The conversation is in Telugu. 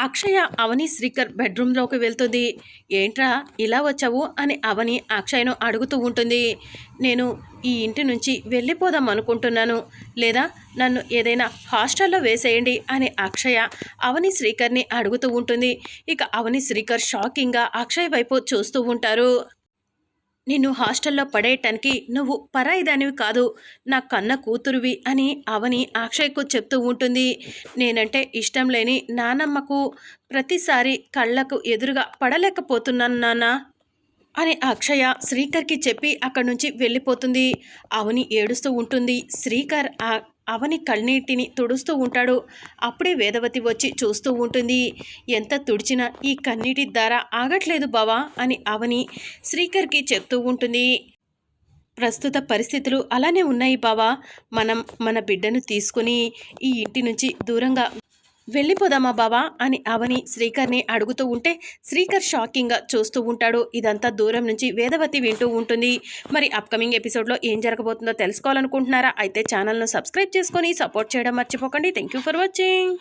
అక్షయ అవని శ్రీకర్ బెడ్రూమ్లోకి వెళ్తుంది. ఏంట్రా ఇలా వచ్చావు? అని అవని అక్షయను అడుగుతూ ఉంటుంది. నేను ఈ ఇంటి నుంచి వెళ్ళిపోదాం అనుకుంటున్నాను. లేదా నన్ను ఏదైనా హాస్టల్లో వేసేయండి అని అక్షయ అవని శ్రీకర్ని అడుగుతూ ఉంటుంది. ఇక అవని శ్రీకర్ షాకింగ్గా అక్షయ్ వైపు చూస్తూ ఉంటారు. నిన్ను హాస్టల్లో పడేయటానికి నువ్వు పరాయిదానివి కాదు. నా కన్న కూతురువి అని అవని అక్షయ్కు చెప్తూ ఉంటుంది. నేనంటే ఇష్టం లేని నానమ్మకు ప్రతిసారి కళ్ళకు ఎదురుగా పడలేకపోతున్నాను నాన్న. అని అక్షయ శ్రీకర్కి చెప్పి అక్కడి నుంచి వెళ్ళిపోతుంది. అవని ఏడుస్తూ ఉంటుంది. శ్రీకర్ ఆ అవని కళ్ళనీటిని తుడుస్తూ ఉంటాడు. అప్పుడే వేదవతి వచ్చి చూస్తూ ఉంటుంది. ఎంత తుడిచినా ఈ కన్నీటి ధార ఆగట్లేదు బావా అని అవని శ్రీకర్కి చెప్తూ ఉంటుంది. ప్రస్తుత పరిస్థితులు అలానే ఉన్నాయి బావా. మనం మన బిడ్డను తీసుకుని ఈ ఇంటి నుంచి దూరంగా వెళ్ళిపోదామా బావా? అని అవని శ్రీకర్ని అడుగుతూ ఉంటే శ్రీకర్ షాకింగ్గా చూస్తూ ఉంటాడు. ఇదంతా దూరం నుంచి వేదవతి వింటూ ఉంటుంది. మరి అప్కమింగ్ ఎపిసోడ్లో ఏం జరగబోతుందో తెలుసుకోవాలనుకుంటున్నారా? అయితే ఛానల్ను సబ్స్క్రైబ్ చేసుకొని సపోర్ట్ చేయడం మర్చిపోకండి. Thank you for watching.